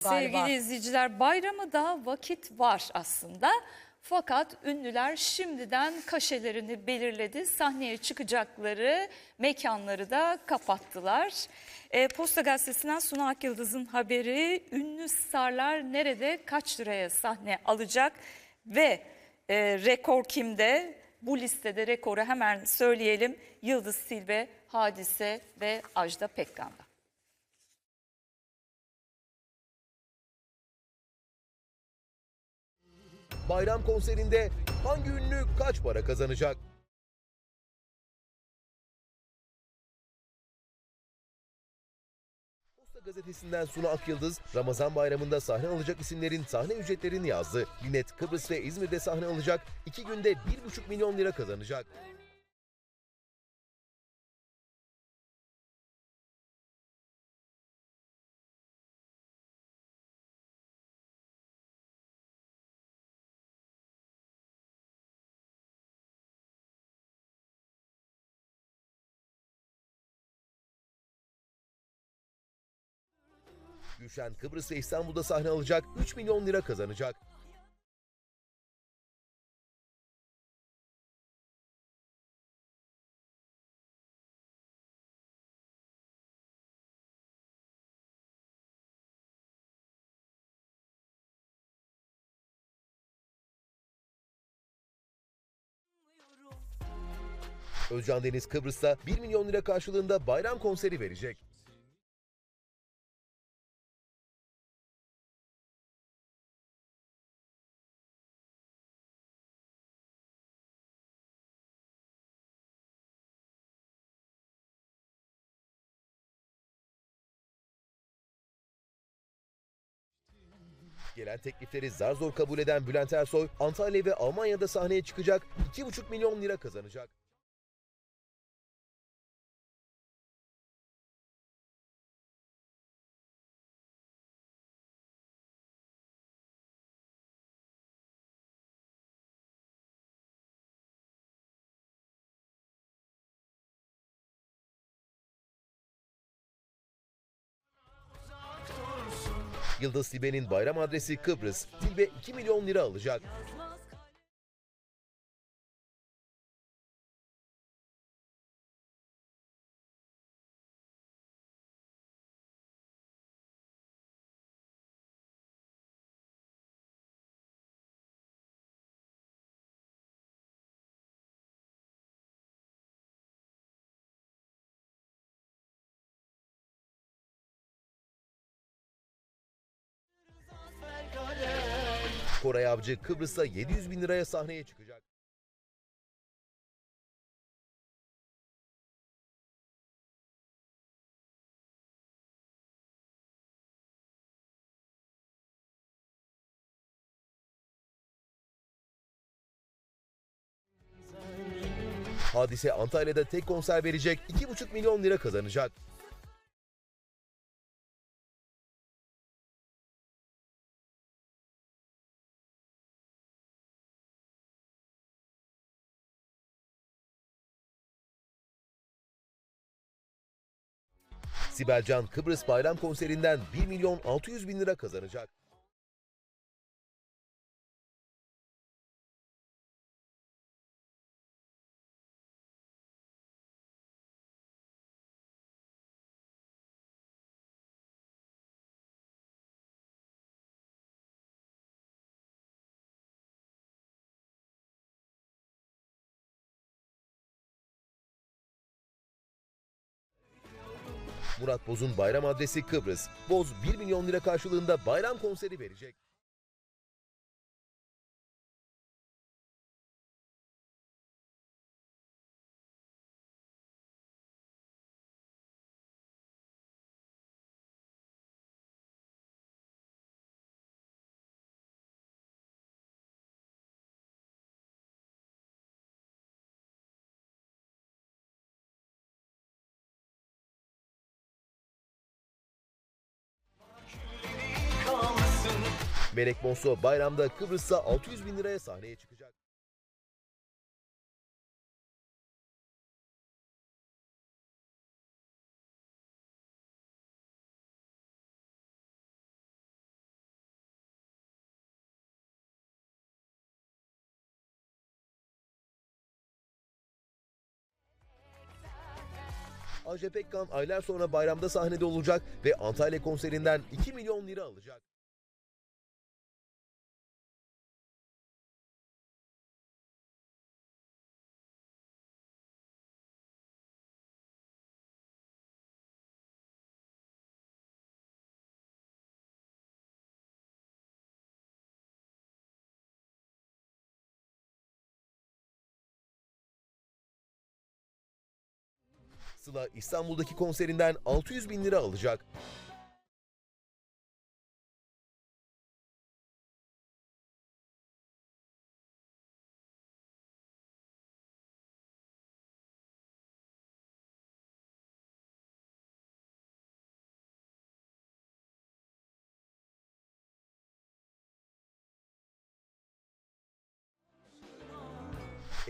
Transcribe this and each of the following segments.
galiba. Sevgili izleyiciler bayramı da vakit var aslında. Fakat ünlüler şimdiden kaşelerini belirledi. Sahneye çıkacakları mekanları da kapattılar. E, Posta Gazetesi'nden Suna Akyıldız'ın haberi ünlü starlar nerede kaç liraya sahne alacak ve e, rekor kimde? Bu listede rekoru hemen söyleyelim. Yıldız Silbe, Hadise ve Ajda Pekkan'da. Bayram konserinde hangi ünlü kaç para kazanacak? Posta gazetesinden Suna Akyıldız, Ramazan bayramında sahne alacak isimlerin sahne ücretlerini yazdı. Linet Kıbrıs ve İzmir'de sahne alacak, iki günde 1,5 milyon lira kazanacak. Gülşen Kıbrıs ve İstanbul'da sahne alacak, 3 milyon lira kazanacak. Özcan Deniz Kıbrıs'ta 1 milyon lira karşılığında bayram konseri verecek. Gelen teklifleri zar zor kabul eden Bülent Ersoy, Antalya ve Almanya'da sahneye çıkacak, 2,5 milyon lira kazanacak. Yıldız Tilbe'nin bayram adresi Kıbrıs. Tilbe 2 milyon lira alacak. Koray Avcı Kıbrıs'ta 700 bin liraya sahneye çıkacak. Hadise Antalya'da tek konser verecek 2,5 milyon lira kazanacak. Sibel Can Kıbrıs Bayram konserinden 1 milyon 600 bin lira kazanacak. Murat Boz'un bayram adresi Kıbrıs. Boz 1 milyon lira karşılığında bayram konseri verecek. Melek Bonso bayramda Kıbrıs'ta 600 bin liraya sahneye çıkacak. Ajda Pekkan aylar sonra bayramda sahnede olacak ve Antalya konserinden 2 milyon lira alacak. Sıla İstanbul'daki konserinden 600 bin lira alacak.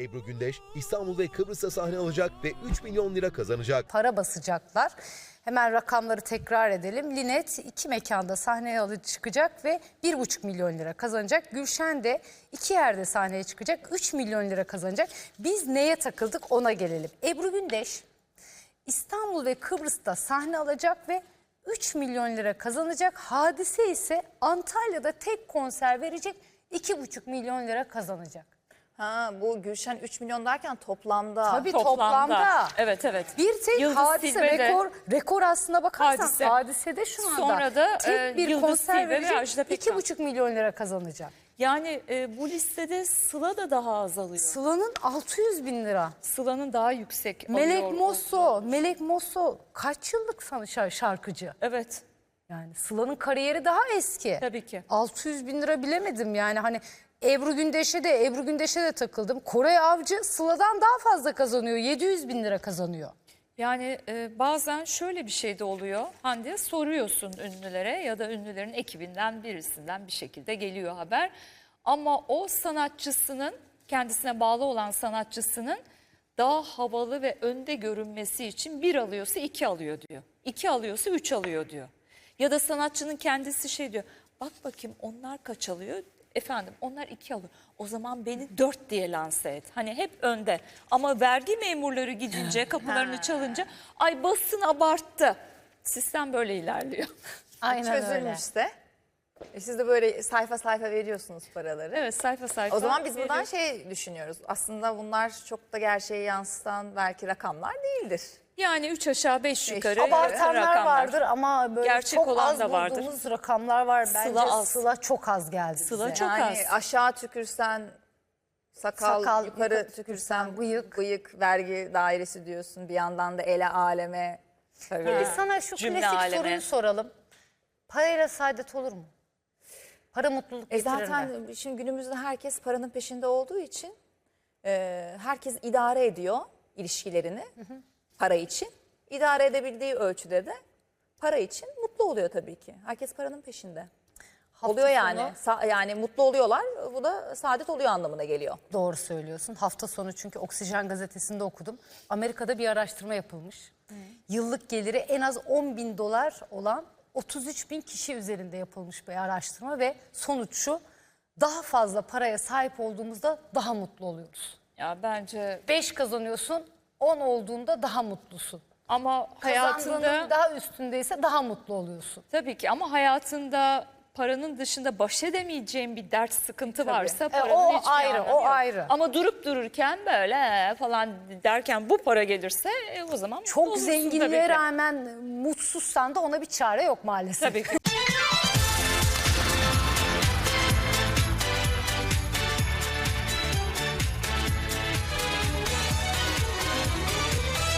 Ebru Gündeş İstanbul ve Kıbrıs'ta sahne alacak ve 3 milyon lira kazanacak. para basacaklar. Hemen rakamları tekrar edelim. Linet iki mekanda sahneye alıp çıkacak ve 1,5 milyon lira kazanacak. Gülşen de iki yerde sahneye çıkacak. 3 milyon lira kazanacak. Biz neye takıldık ona gelelim. Ebru Gündeş İstanbul ve Kıbrıs'ta sahne alacak ve 3 milyon lira kazanacak. Hadise ise Antalya'da tek konser verecek 2,5 milyon lira kazanacak. Ha bu Gülşen 3 milyon derken toplamda. Tabii toplamda. Evet evet. Bir tek Yıldız hadise Tilbe de- rekor rekor aslına bakarsan Hadise. hadisede şu anda Sonra da, tek e, bir Yıldız konser verecek Pekkan. 2,5 milyon lira kazanacak. Yani e, bu listede Sıla da daha azalıyor. Sıla'nın 600 bin lira. Sıla'nın daha yüksek Melek Mosso, Melek Mosso kaç yıllık san- şar- şarkıcı? Evet Yani Sıla'nın kariyeri daha eski. tabii ki. 600 bin lira bilemedim yani hani Ebru Gündeş'e de Ebru Gündeş'e de takıldım. Koray Avcı Sıla'dan daha fazla kazanıyor. 700 bin lira kazanıyor. Yani e, bazen şöyle bir şey de oluyor. Hande soruyorsun ünlülere ya da ünlülerin ekibinden birisinden bir şekilde geliyor haber. Ama o sanatçısının kendisine bağlı olan sanatçısının daha havalı ve önde görünmesi için bir alıyorsa iki alıyor diyor. İki alıyorsa üç alıyor diyor. Ya da sanatçının kendisi şey diyor. Bak bakayım onlar kaç alıyor? Efendim onlar iki alıyor. O zaman beni dört diye lanse et. Hani hep önde. Ama vergi memurları gidince kapılarını çalınca ay basın abarttı. Sistem böyle ilerliyor. Aynen öyle. Çözülmüşse. E siz de böyle sayfa sayfa veriyorsunuz paraları. Evet sayfa sayfa. O zaman biz buradan şey düşünüyoruz. Aslında bunlar çok da gerçeği yansıtan belki rakamlar değildir. Yani üç aşağı beş yukarı Abartanlar rakamlar. vardır ama böyle Gerçek çok olan az da vardır. bulduğumuz rakamlar var. Bence Sıla Sıla, az. çok az geldi Sıla bize. çok yani az. aşağı tükürsen sakal, Sakal, yukarı yukarı tükürsen bıyık. bıyık vergi dairesi diyorsun. Bir yandan da ele aleme. Tabii. Peki sana şu Cümle klasik alemi. soruyu soralım. Parayla saadet olur mu? Para mutluluk E getirir mi? zaten şimdi günümüzde herkes paranın peşinde olduğu için e, herkes idare ediyor ilişkilerini para için. İdare edebildiği ölçüde de para için mutlu oluyor tabii ki. Herkes paranın peşinde. Oluyor yani. Sa- yani mutlu oluyorlar. Bu da saadet oluyor anlamına geliyor. Doğru söylüyorsun. Hafta sonu çünkü Oksijen gazetesinde okudum. Amerika'da bir araştırma yapılmış. Yıllık geliri en az 10 bin dolar olan 33 bin kişi üzerinde yapılmış bir araştırma ve sonuç şu. Daha fazla paraya sahip olduğumuzda daha mutlu oluyoruz. Ya bence 5 kazanıyorsun, 10 olduğunda daha mutlusun. ama Hayatında hayatında daha üstündeyse daha mutlu oluyorsun. tabii ki ama hayatında paranın dışında baş edemeyeceğin bir dert sıkıntı varsa paranın E, o hiçbir ayrı, anlamı o yok. ayrı. Ama durup dururken böyle falan derken bu para gelirse e, o zaman mutlu Çok olursun tabii zenginliğe ki. rağmen mutsuzsan da ona bir çare yok maalesef. Tabii ki.